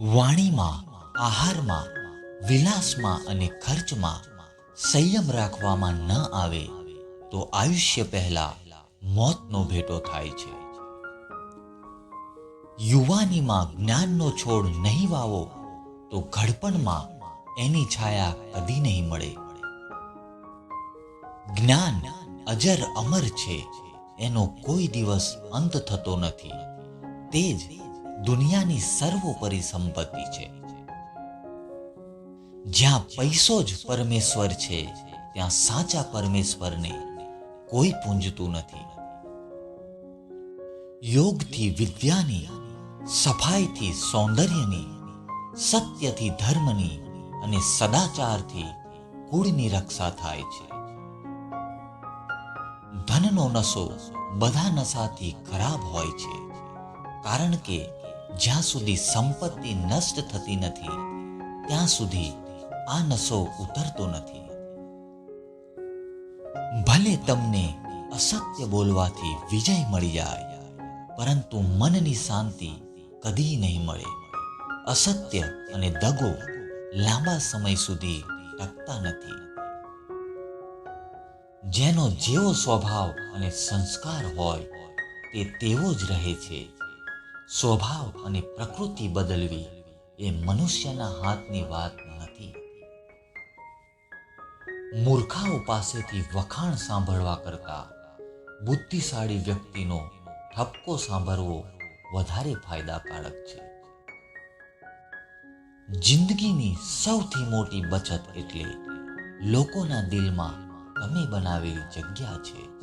વાણીમાં, આહારમાં, વિલાસમાં અને ખર્ચમાં સંયમ રાખવામાં ન આવે તો આયુષ્ય પહેલા મોતનો ભેટો થાય છે. યુવાનીમાં જ્ઞાનનો છોડ નહીં વાવો તો ઘડપણમાં એની છાયા કદી નહીં મળે. જ્ઞાન અજર અમર છે, એનો કોઈ દિવસ અંત થતો નથી. તે જ દુનિયાની સર્વોપરી સંપત્તિ છે. જ્યાં પૈસો જ પરમેશ્વર છે, ત્યાં સાચા પરમેશ્વરને કોઈ પૂંજતું નથી. યોગથી વિદ્યાની, સફાઈથી સૌંદર્યની, સત્યથી ધર્મની અને સદાચારથી કુળની રક્ષા થાય છે. ધનનો નશો બધા નશાથી ખરાબ હોય છે. કારણ કે જ્યાં સુધી સંપત્તિ નષ્ટ થતી નથી, ત્યાં સુધી આ નશો ઉતરતો નથી. ભલે તમને અસત્ય બોલવાથી વિજય મળી જાય, પરંતુ મનની શાંતિ કદી નહીં મળે. અસત્ય અને દગો લાંબા સમય સુધી ટકતા નથી. જેનો જેવો સ્વભાવ અને સંસ્કાર હોય, તે તેવો જ રહે છે. સ્વભાવ અને પ્રકૃતિ બદલવી એ મનુષ્યના હાથની વાત નથી મૂર્ખાઓ પાસેથી વખાણ સાંભળવા કરતા બુદ્ધિશાળી વ્યક્તિનો ઠપકો સાંભળવો વધારે ફાયદાકારક છે. જિંદગીની સૌથી મોટી બચત એટલે લોકોના દિલમાં તમે બનાવેલી જગ્યા છે.